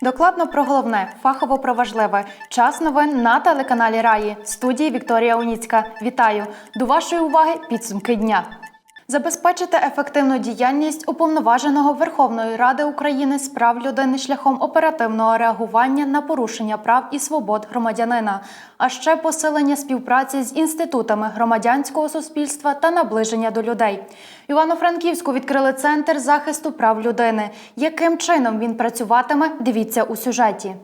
Докладно про головне, фахово про важливе. Час новин на телеканалі Раї. Студії Вікторія Уніцька. Вітаю! До вашої уваги підсумки дня. Забезпечити ефективну діяльність уповноваженого Верховної Ради України з прав людини шляхом оперативного реагування на порушення прав і свобод громадянина, а ще посилення співпраці з інститутами громадянського суспільства та наближення до людей. Івано-Франківську відкрили центр захисту прав людини. Яким чином він працюватиме? Дивіться у сюжеті.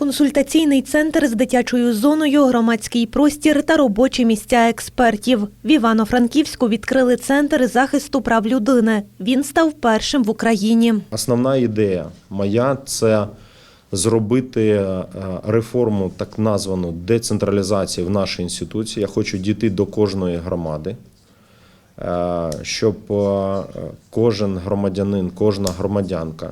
Консультаційний центр з дитячою зоною, громадський простір та робочі місця експертів. В Івано-Франківську відкрили центр захисту прав людини. Він став першим в Україні. Основна ідея моя це зробити е, реформу, так названу децентралізації в нашій інституції. Я хочу дійти до кожної громади, е, щоб е, кожен громадянин, кожна громадянка,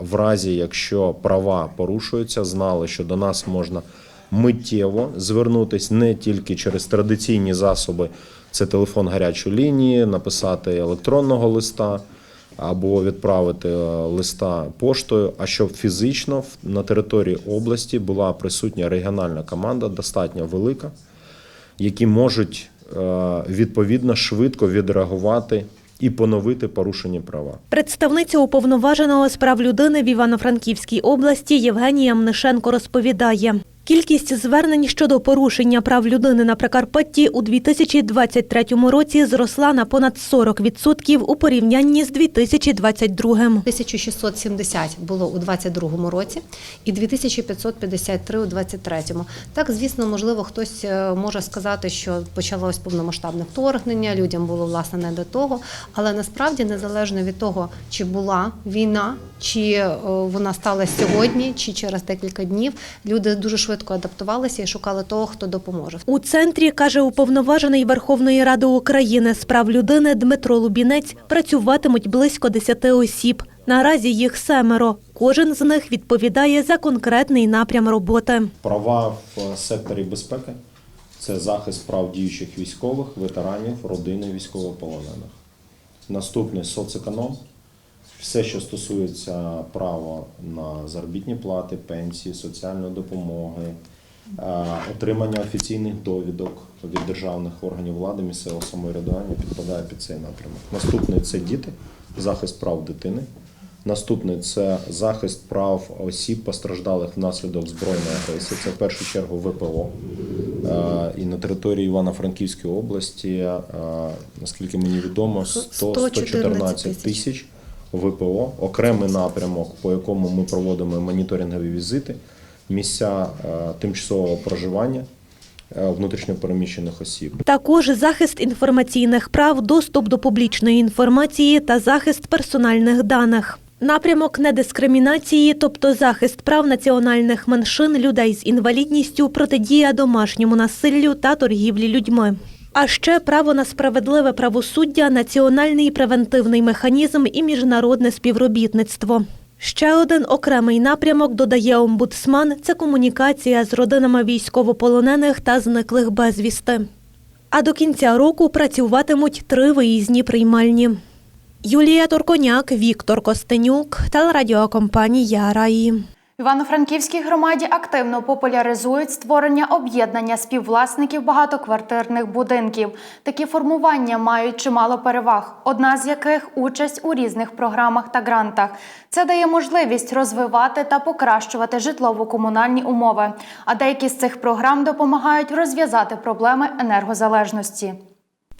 в разі якщо права порушуються, знали, що до нас можна миттєво звернутися не тільки через традиційні засоби, це телефон гарячої лінії, написати електронного листа або відправити е, листа поштою, а щоб фізично на території області була присутня регіональна команда, достатньо велика, які можуть е, відповідно швидко відреагувати і поновити порушені права. Представниця уповноваженого з прав людини в Івано-Франківській області Євгенія Мнишенко розповідає. Кількість звернень щодо порушення прав людини на Прикарпатті у 2023 році зросла на понад 40% у порівнянні з 2022. 1670 було у 22-му році і 2553 у 23-му. Так, звісно, можливо, хтось е, може сказати, що почалось повномасштабне вторгнення, людям було власне не до того. Але насправді, незалежно від того, чи була війна, чи е, вона сталася сьогодні, чи через декілька днів, люди дуже швидко адаптувалися і шукали того, хто допоможе. У центрі, каже уповноважений Верховної Ради України з прав людини Дмитро Лубінець, працюватимуть близько 10 осіб. Наразі їх семеро. Кожен з них відповідає за конкретний напрям роботи. Права в секторі безпеки це захист прав діючих військових, ветеранів, родини військовополонених. Наступний соцеконом. Все, що стосується права на заробітні плати, пенсії, соціальної допомоги, е, отримання офіційних довідок від державних органів влади, місцевого самоврядування підпадає під цей напрямок. Наступний це діти, захист прав дитини. Наступний це захист прав осіб, постраждалих внаслідок збройної агресії. Це в першу чергу ВПО. Е, І на території Івано-Франківської області, е, наскільки мені відомо, 100 114 114 тисяч ВПО, окремий напрямок, по якому ми проводимо моніторингові візити, місця е, тимчасового проживання е, внутрішньопереміщених осіб. Також захист інформаційних прав, доступ до публічної інформації та захист персональних даних. Напрямок недискримінації, тобто захист прав національних меншин, людей з інвалідністю, протидія домашньому насиллю та торгівлі людьми. А ще право на справедливе правосуддя, національний превентивний механізм і міжнародне співробітництво. Ще один окремий напрямок, додає омбудсман, це комунікація з родинами військовополонених та зниклих безвісти. А до кінця року працюватимуть три виїзні приймальні. Юлія Торконяк, Віктор Костенюк, телерадіокомпанія Раї. Івано-Франківській громаді активно популяризують створення об'єднання співвласників багатоквартирних будинків. Такі формування мають чимало переваг, одна з яких участь у різних програмах та грантах. Це дає можливість розвивати та покращувати житлово-комунальні умови. А деякі з цих програм допомагають розв'язати проблеми енергозалежності.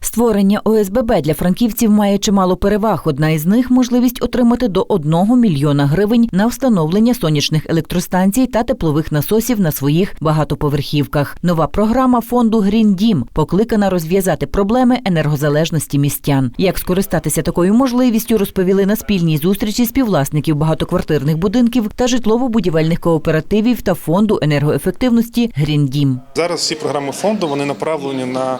Створення ОСББ для франківців має чимало переваг. Одна із них можливість отримати до 1 мільйона гривень на встановлення сонячних електростанцій та теплових насосів на своїх багатоповерхівках. Нова програма фонду Грін Дім покликана розв'язати проблеми енергозалежності містян. Як скористатися такою можливістю, розповіли на спільній зустрічі співвласників багатоквартирних будинків та житлово-будівельних кооперативів та фонду енергоефективності Грін Дім. Зараз всі програми фонду вони направлені на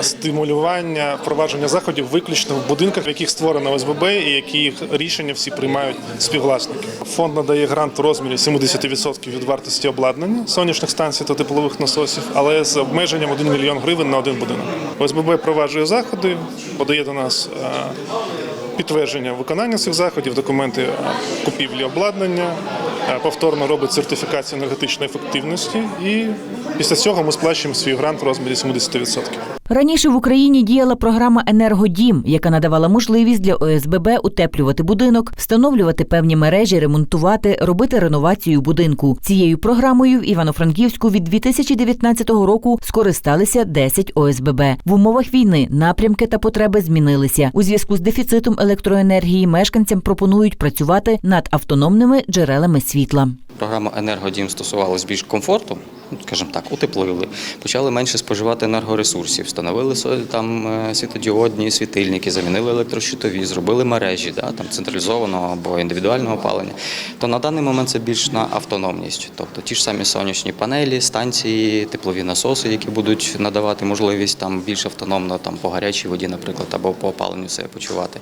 стимулювання регулювання, впровадження заходів виключно в будинках, в яких створено ОСББ і які рішення всі приймають співвласники. Фонд надає грант у розмірі 70% від вартості обладнання сонячних станцій та теплових насосів, але з обмеженням 1 мільйон гривень на один будинок. ОСББ впроваджує заходи, подає до нас е, підтвердження виконання цих заходів, документи е, купівлі обладнання, е, повторно робить сертифікацію енергетичної ефективності, і після цього ми сплачуємо свій грант в розмірі 70%. Раніше в Україні діяла програма Енергодім, яка надавала можливість для ОСББ утеплювати будинок, встановлювати певні мережі, ремонтувати, робити реновацію будинку. Цією програмою в Івано-Франківську від 2019 року скористалися 10 ОСББ. В умовах війни напрямки та потреби змінилися. У зв'язку з дефіцитом електроенергії мешканцям пропонують працювати над автономними джерелами світла. Програма енергодім стосувалась більш комфорту, скажімо так, утеплили. Почали менше споживати енергоресурсів, встановили там е, світодіодні світильники, замінили електрощитові, зробили мережі, да, там централізованого або індивідуального опалення. То на даний момент це більш на автономність, тобто ті ж самі сонячні панелі, станції, теплові насоси, які будуть надавати можливість там більш автономно там по гарячій воді, наприклад, або по опаленню себе почувати.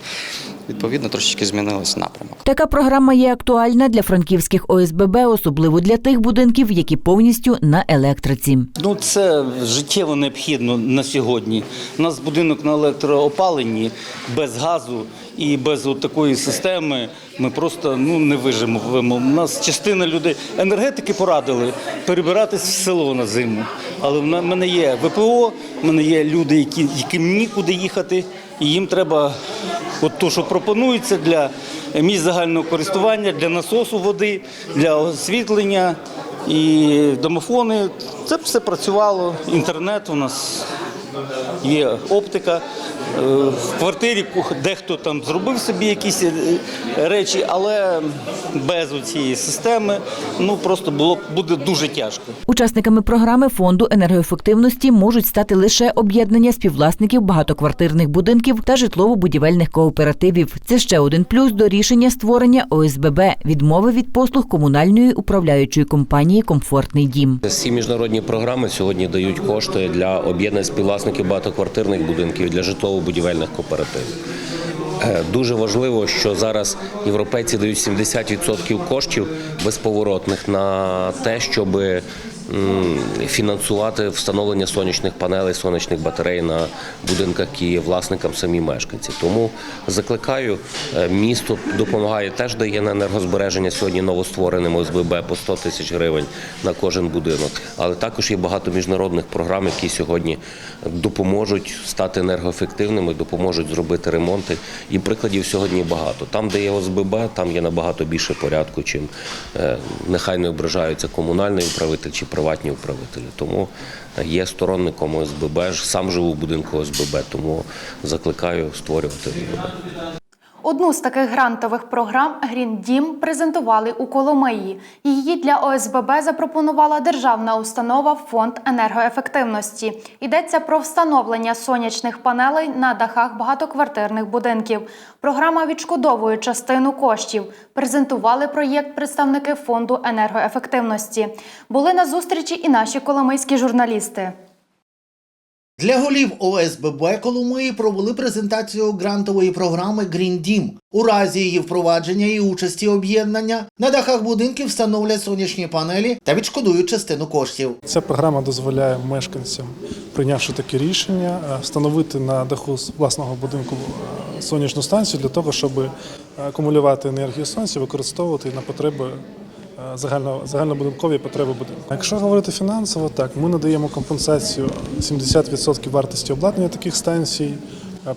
Відповідно, трошечки змінилось напрямок. Така програма є актуальна для франківських ОСББ, особливо для тих будинків, які повністю на електриці. Ну, це життєво необхідно на сьогодні. У нас будинок на електроопаленні без газу і без от такої системи ми просто ну, не вижимо. У нас частина людей енергетики порадили перебиратись в село на зиму. Але в мене є ВПО, в мене є люди, які, яким нікуди їхати, і їм треба от то, що пропонується для місць загального користування, для насосу води, для освітлення. І домофони, це все працювало. Інтернет у нас є оптика. Е, В квартирі кух- дехто там зробив собі якісь е, речі, але без цієї системи ну просто було буде дуже тяжко. Учасниками програми фонду енергоефективності можуть стати лише об'єднання співвласників багатоквартирних будинків та житлово-будівельних кооперативів. Це ще один плюс до рішення створення ОСББ відмови від послуг комунальної управляючої компанії Комфортний дім. Ці міжнародні програми сьогодні дають кошти для об'єднань співвласників багатоквартирних будинків для житлово-будівельних кооперативів. Е, Дуже важливо, що зараз європейці дають 70% коштів безповоротних на те, щоб фінансувати встановлення сонячних панелей, сонячних батарей на будинках, є власникам самі мешканці. Тому закликаю, е, місто допомагає, теж дає на енергозбереження сьогодні новоствореним ОСББ по 100 тисяч гривень на кожен будинок. Але також є багато міжнародних програм, які сьогодні допоможуть стати енергоефективними, допоможуть зробити ремонти. І прикладів сьогодні багато. Там, де є ОСББ, там є набагато більше порядку, чим е, нехай не ображаються комунальний управитель чи приватні управителі. Тому є сторонником ОСББ, сам живу в будинку ОСББ, тому закликаю створювати. Одну з таких грантових програм Грін Дім презентували у Коломиї. Її для ОСББ запропонувала державна установа Фонд енергоефективності. Йдеться про встановлення сонячних панелей на дахах багатоквартирних будинків. Програма відшкодовує частину коштів. Презентували проєкт представники фонду енергоефективності. Були на зустрічі і наші коломийські журналісти. Для голів ОСББ Коломиї провели презентацію грантової програми Green Дім. У разі її впровадження і участі об'єднання на дахах будинків встановлять сонячні панелі та відшкодують частину коштів. Ця програма дозволяє мешканцям, прийнявши таке рішення, е, встановити на даху власного будинку е, сонячну станцію для того, щоб е, акумулювати енергію сонця, використовувати на потреби загально, загальнобудинкові потреби будинку. Якщо говорити фінансово, так ми надаємо компенсацію 70% вартості обладнання таких станцій.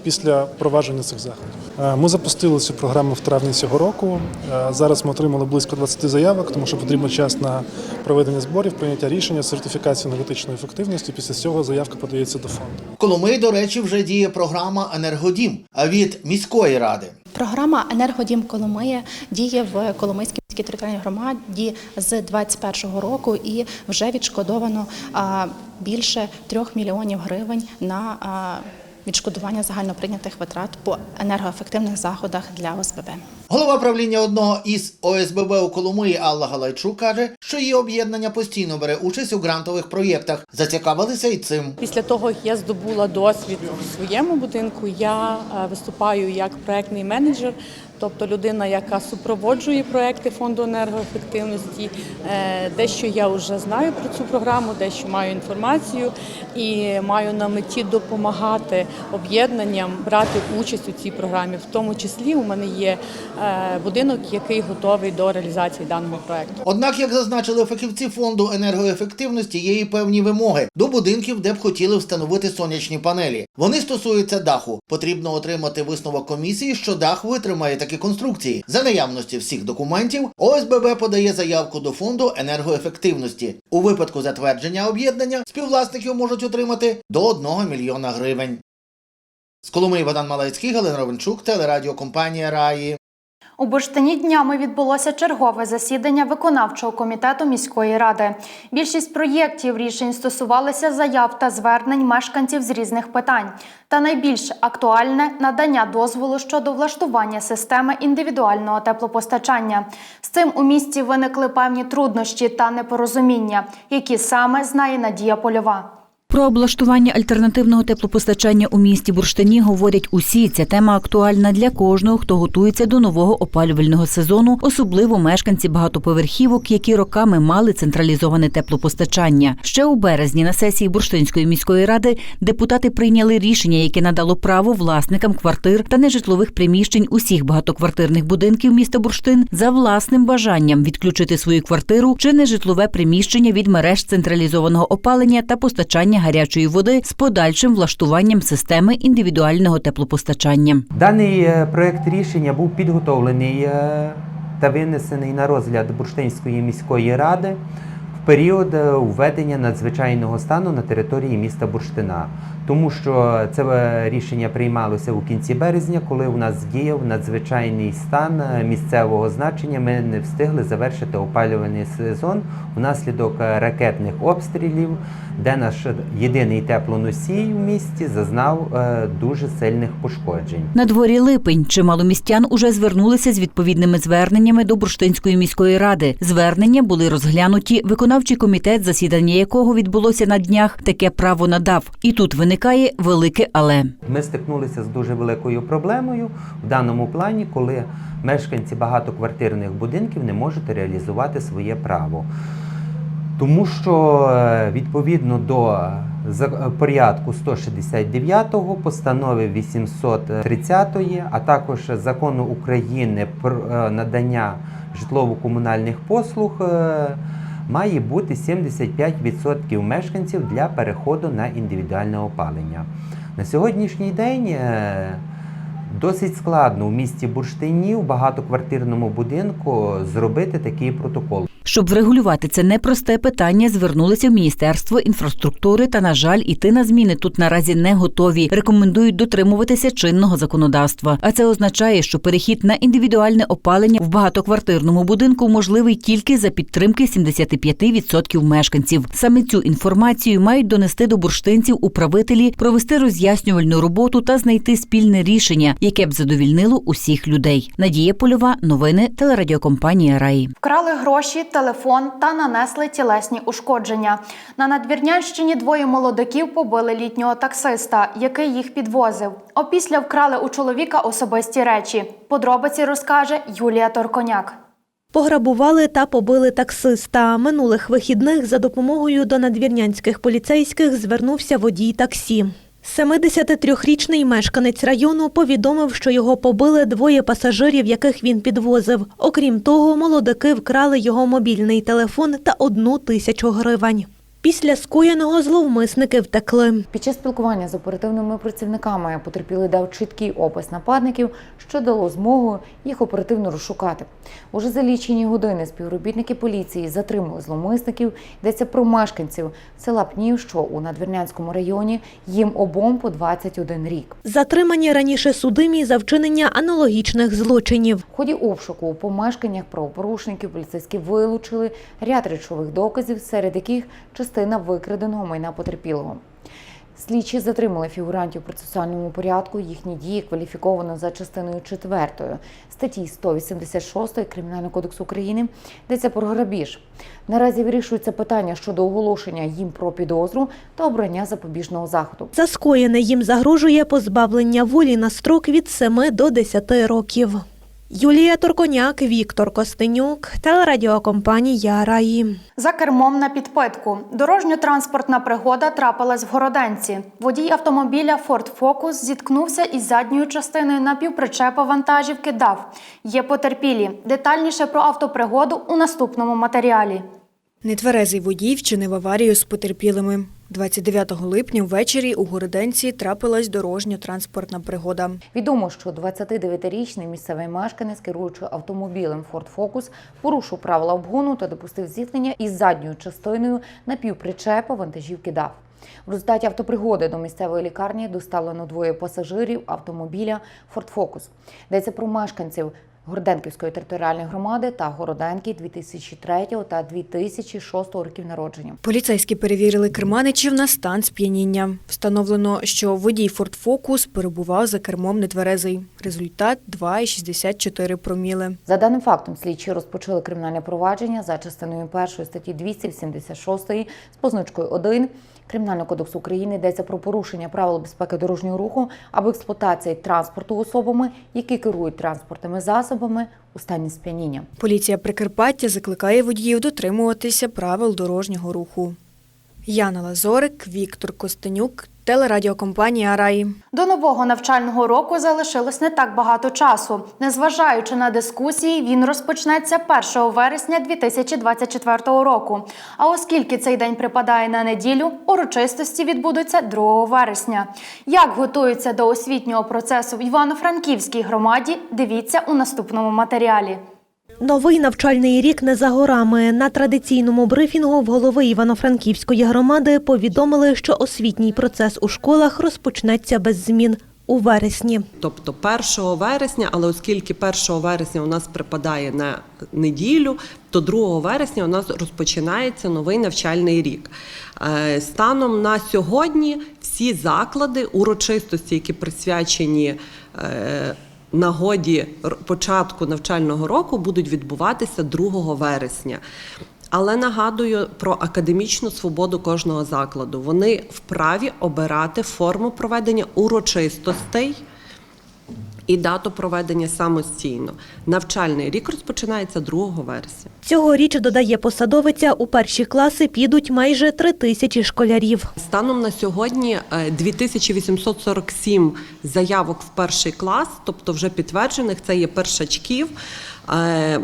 Після впровадження цих заходів Е, ми запустили цю програму в травні цього року. Е, Зараз ми отримали близько 20 заявок, тому що потрібен час на проведення зборів, прийняття рішення, сертифікацію енергетичної ефективності. Після цього заявка подається до фонду. В Коломиї, до речі, вже діє програма Енергодім а від міської ради. Програма Енергодім Коломия діє в Коломийській міській територіальній громаді з 2021 року і вже відшкодовано більше трьох мільйонів гривень на відшкодування загальноприйнятих витрат по енергоефективних заходах для ОСББ. Голова правління одного із ОСББ у Коломиї Алла Галайчук каже, що її об'єднання постійно бере участь у грантових проєктах. Зацікавилися й цим. Після того, як я здобула досвід у своєму будинку, я е, виступаю як проектний менеджер, тобто людина, яка супроводжує проекти фонду енергоефективності. Е, Дещо я вже знаю про цю програму, дещо маю інформацію і маю на меті допомагати об'єднанням брати участь у цій програмі. В тому числі у мене є е, будинок, який готовий до реалізації даного проекту. Однак, як зазначили фахівці фонду енергоефективності, є і певні вимоги до будинків, де б хотіли встановити сонячні панелі. Вони стосуються даху. Потрібно отримати висновок комісії, що дах витримає такі конструкції. За наявності всіх документів ОСББ подає заявку до фонду енергоефективності. У випадку затвердження об'єднання співвласників можуть отримати до 1 мільйона гривень. З Коломиї Богдан Малецький, Галина Ровенчук, телерадіокомпанія Раї. У Бурштині днями відбулося чергове засідання виконавчого комітету міської ради. Більшість проєктів рішень стосувалися заяв та звернень мешканців з різних питань. Та найбільш актуальне надання дозволу щодо влаштування системи індивідуального теплопостачання. З цим у місті виникли певні труднощі та непорозуміння, які саме знає Надія Польова. Про облаштування альтернативного теплопостачання у місті Бурштині говорять усі. Ця тема актуальна для кожного, хто готується до нового опалювального сезону, особливо мешканці багатоповерхівок, які роками мали централізоване теплопостачання. Ще у березні на сесії Бурштинської міської ради депутати прийняли рішення, яке надало право власникам квартир та нежитлових приміщень усіх багатоквартирних будинків міста Бурштин за власним бажанням відключити свою квартиру чи нежитлове приміщення від мереж централізованого опалення та постачання гарячої води з подальшим влаштуванням системи індивідуального теплопостачання. Даний е, проект рішення був підготовлений е, та винесений на розгляд Бурштинської міської ради в період е, введення надзвичайного стану на території міста Бурштина. Тому що це е, рішення приймалося у кінці березня, коли у нас діяв надзвичайний стан е, місцевого значення. Ми не встигли завершити опалювальний сезон внаслідок е, ракетних обстрілів, де наш єдиний теплоносій в місті зазнав дуже сильних пошкоджень. На дворі липень чимало містян уже звернулися з відповідними зверненнями до Бурштинської міської ради. Звернення були розглянуті. Виконавчий комітет, засідання якого відбулося на днях, таке право надав. І тут виникає велике але. Ми стикнулися з дуже великою проблемою в даному плані, коли мешканці багатоквартирних будинків не можуть реалізувати своє право. Тому що е, відповідно до порядку 169 постанови 830, а також закону України про е, надання житлово-комунальних послуг. Має бути 75% мешканців для переходу на індивідуальне опалення. На сьогоднішній день е, досить складно в місті Бурштині в багатоквартирному будинку зробити такий протокол. Щоб врегулювати це непросте питання, звернулися в Міністерство інфраструктури та, на жаль, іти на зміни тут наразі не готові. Рекомендують дотримуватися чинного законодавства. А це означає, що перехід на індивідуальне опалення в багатоквартирному будинку можливий тільки за підтримки 75% мешканців. Саме цю інформацію мають донести до бурштинців управителі, провести роз'яснювальну роботу та знайти спільне рішення, яке б задовільнило усіх людей. Надія Польова, новини телерадіокомпанія Раї. Вкрали гроші, телефон та нанесли тілесні ушкодження. На Надвірнянщині двоє молодиків побили літнього таксиста, який їх підвозив. Опісля вкрали у чоловіка особисті речі. Подробиці розкаже Юлія Торконяк. Пограбували та побили таксиста. Минулих вихідних за допомогою до надвірнянських поліцейських звернувся водій таксі. 73-річний мешканець району повідомив, що його побили двоє пасажирів, яких він підвозив. Окрім того, молодики вкрали його мобільний телефон та одну тисячу гривень. Після скоєного зловмисники втекли. Під час спілкування з оперативними працівниками потерпілий дав чіткий опис нападників, що дало змогу їх оперативно розшукати. Уже за лічені години співробітники поліції затримали зловмисників. Йдеться про мешканців села Пнів, що у Надвірнянському районі їм обом по 21 рік. Затримані раніше судимі за вчинення аналогічних злочинів. В ході обшуку у помешканнях правопорушників поліцейські вилучили ряд речових доказів, серед яких частина викраденого майна потерпілого. Слідчі затримали фігурантів у процесуальному порядку. Їхні дії кваліфіковано за частиною 4 статті 186 Кримінального кодексу України. Йдеться про грабіж. Наразі вирішується питання щодо оголошення їм про підозру та обрання запобіжного заходу. За скоєне їм загрожує позбавлення волі на строк від 7 до 10 років. Юлія Турконяк, Віктор Костенюк, телерадіокомпанія Раї. За кермом на підпитку. Дорожньо-транспортна пригода трапилась в Городенці. Водій автомобіля Ford Focus зіткнувся із задньою частиною напівпричепа вантажівки ДАВ. Є потерпілі. Детальніше про автопригоду у наступному матеріалі. Нетверезий водій вчинив аварію з потерпілими. 29 липня ввечері у Городенці трапилась дорожньо-транспортна пригода. Відомо, що 29-річний місцевий мешканець, керуючи автомобілем Ford Focus, порушив правила обгону та допустив зіткнення із задньою частиною напівпричепа вантажівки ДАВ. В результаті автопригоди до місцевої лікарні доставлено двоє пасажирів автомобіля Ford Focus. Йдеться про мешканців Городенківської територіальної громади та Городенки 2003 та 2006 років народження. Поліцейські перевірили керманичів на стан сп'яніння. Встановлено, що водій Ford Focus перебував за кермом нетверезий. Результат 2,64 проміли. За даним фактом, слідчі розпочали кримінальне провадження за частиною першої статті 276 з позначкою 1 Кримінального кодексу України йдеться про порушення правил безпеки дорожнього руху або експлуатації транспорту особами, які керують транспортними засобами у стані сп'яніння. Поліція Прикарпаття закликає водіїв дотримуватися правил дорожнього руху. Яна Лазорик, Віктор Костенюк, телерадіокомпанія Раї. До нового навчального року залишилось не так багато часу. Незважаючи на дискусії, він розпочнеться 1 вересня 2024 року. А оскільки цей день припадає на неділю, урочистості відбудуться 2 вересня. Як готуються до освітнього процесу в Івано-Франківській громаді, дивіться у наступному матеріалі. Новий навчальний рік не за горами. На традиційному брифінгу в голови Івано-Франківської громади повідомили, що освітній процес у школах розпочнеться без змін у вересні. Тобто 1 вересня, але оскільки 1 вересня у нас припадає на неділю, то 2 вересня у нас розпочинається новий навчальний рік. Е, Станом на сьогодні всі заклади, урочистості, які присвячені е, нагоді початку навчального року, будуть відбуватися 2 вересня. Але нагадую про академічну свободу кожного закладу. Вони вправі обирати форму проведення урочистостей і дату проведення самостійно. Навчальний рік розпочинається 2 вересня. Цьогоріч, додає посадовиця, у перші класи підуть майже три тисячі школярів. Станом на сьогодні е, 2847 заявок в перший клас, тобто вже підтверджених, це є першачків. Е,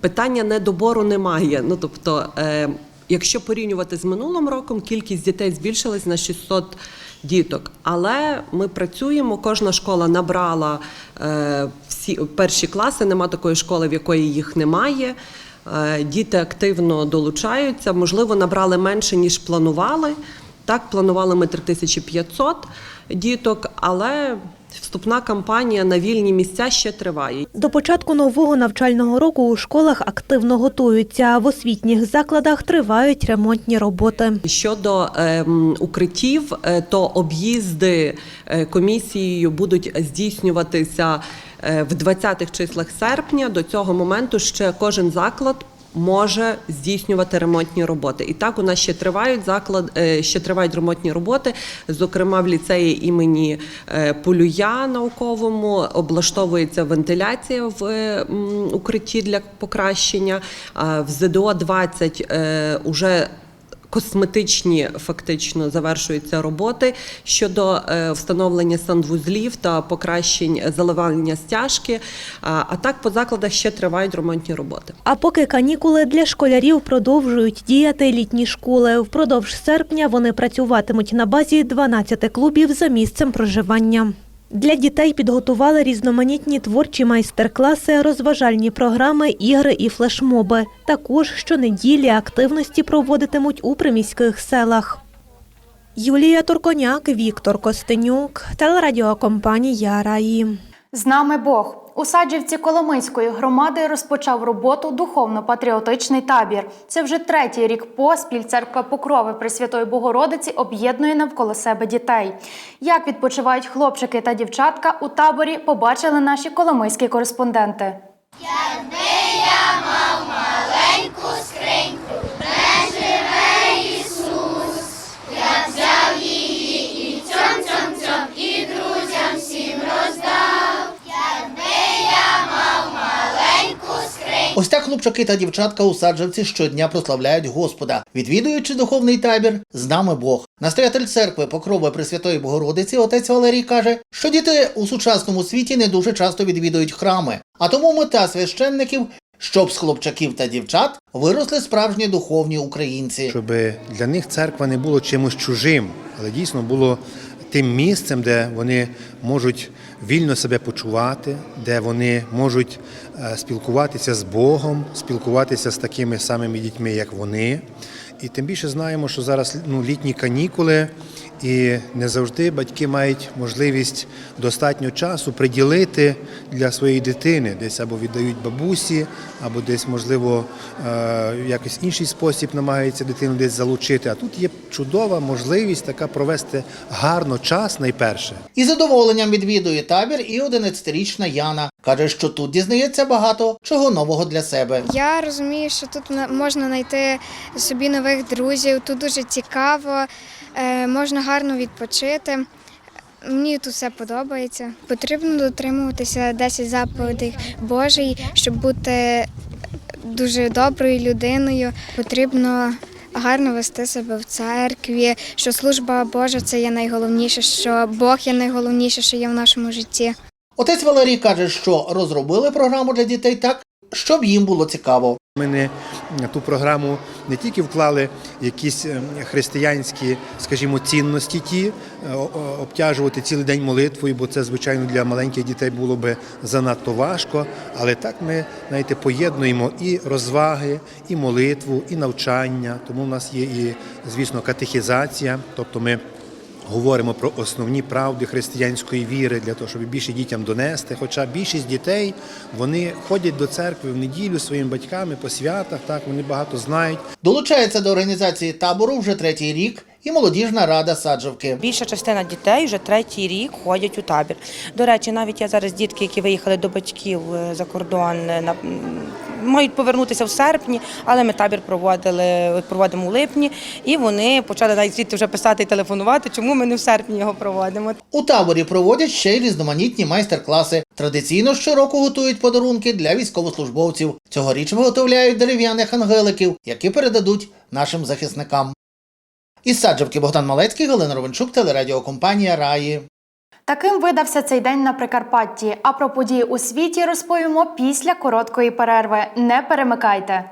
Питання недобору немає. Ну тобто, е, якщо порівнювати з минулим роком, кількість дітей збільшилась на 600 діток. Але ми працюємо. Кожна школа набрала е, всі перші класи. Нема такої школи, в якої їх немає. Е, Діти активно долучаються. Можливо, набрали менше ніж планували. Так, планували ми 3500 діток, але вступна кампанія на вільні місця ще триває. До початку нового навчального року у школах активно готуються. В освітніх закладах тривають ремонтні роботи. Щодо ем, укриттів, е, то об'їзди е, комісією будуть здійснюватися е, в 20-х числах серпня. До цього моменту ще кожен заклад. Може здійснювати ремонтні роботи, і так у нас ще тривають заклад, е, ще тривають ремонтні роботи. Зокрема, в ліцеї імені е, Полюя науковому облаштовується вентиляція в е, укритті для покращення. В ЗДО 20 е, уже Косметичні фактично завершуються роботи щодо е, встановлення санвузлів та покращень заливання стяжки. А так по закладах ще тривають ремонтні роботи. А поки канікули для школярів продовжують діяти літні школи. Впродовж серпня вони працюватимуть на базі 12 клубів за місцем проживання. Для дітей підготували різноманітні творчі майстер-класи, розважальні програми, ігри і флешмоби. Також щонеділі активності проводитимуть у приміських селах. Юлія Турконяк, Віктор Костенюк, телерадіокомпанія Раї. З нами Бог. У Саджівці Коломийської громади розпочав роботу духовно-патріотичний табір. Це вже третій рік поспіль церква Покрови Пресвятої Богородиці об'єднує навколо себе дітей. Як відпочивають хлопчики та дівчатка у таборі, побачили наші коломийські кореспонденти. Ось так хлопчаки та дівчатка у саджавці щодня прославляють Господа. Відвідуючи духовний табір, з нами Бог. Настоятель церкви Покрови Пресвятої Богородиці, отець Валерій каже, що діти у сучасному світі не дуже часто відвідують храми, а тому мета священників, щоб з хлопчаків та дівчат виросли справжні духовні українці. щоб для них церква не було чимось чужим, але дійсно було тим місцем, де вони можуть вільно себе почувати, де вони можуть е, спілкуватися з Богом, спілкуватися з такими самими дітьми, як вони. І тим більше знаємо, що зараз ну, літні канікули, і не завжди батьки мають можливість достатньо часу приділити для своєї дитини, десь або віддають бабусі, або десь, можливо, е, якийсь інший спосіб намагаються дитину десь залучити. А тут є чудова можливість така провести гарно час найперше. Із задоволенням відвідує табір і 11-річна Яна. Каже, що тут дізнається багато чого нового для себе. Я розумію, що тут на- можна знайти собі нових друзів. Тут дуже цікаво, можна гарно відпочити. Мені тут все подобається. Потрібно дотримуватися 10 заповідей Божий, щоб бути дуже доброю людиною. Потрібно гарно вести себе в церкві, що служба Божа це є найголовніше, що Бог є найголовніше, що є в нашому житті. Отець Валерій каже, що розробили програму для дітей так, щоб їм було цікаво. Ми не ту програму не тільки вклали якісь е, християнські, скажімо, цінності ті, е, обтяжувати цілий день молитвою, бо це, звичайно, для маленьких дітей було би занадто важко. Але так ми знаєте, поєднуємо і розваги, і молитву, і навчання. Тому в нас є і, звісно, катехізація, тобто ми. Говоримо про основні правди християнської віри для того, щоб більше дітям донести. Хоча більшість дітей вони ходять до церкви в неділю своїми батьками по святах. Так вони багато знають. Долучається до організації табору вже третій рік і молодіжна рада саджавки. Більша частина дітей вже третій рік ходять у табір. До речі, навіть є зараз дітки, які виїхали до батьків е, за кордон, е, на- мають повернутися в серпні, але ми табір проводили, проводимо у липні, і вони почали навіть звідти вже писати і телефонувати, чому ми не в серпні його проводимо. У таборі проводять ще й різноманітні майстер-класи. Традиційно щороку готують подарунки для військовослужбовців. Цьогоріч виготовляють дерев'яних ангеликів, які передадуть нашим захисникам. Із саджавки Богдан Малецький, Галина Ровенчук, телерадіокомпанія Раї. Таким видався цей день на Прикарпатті. А про події у світі розповімо після короткої перерви. Не перемикайте.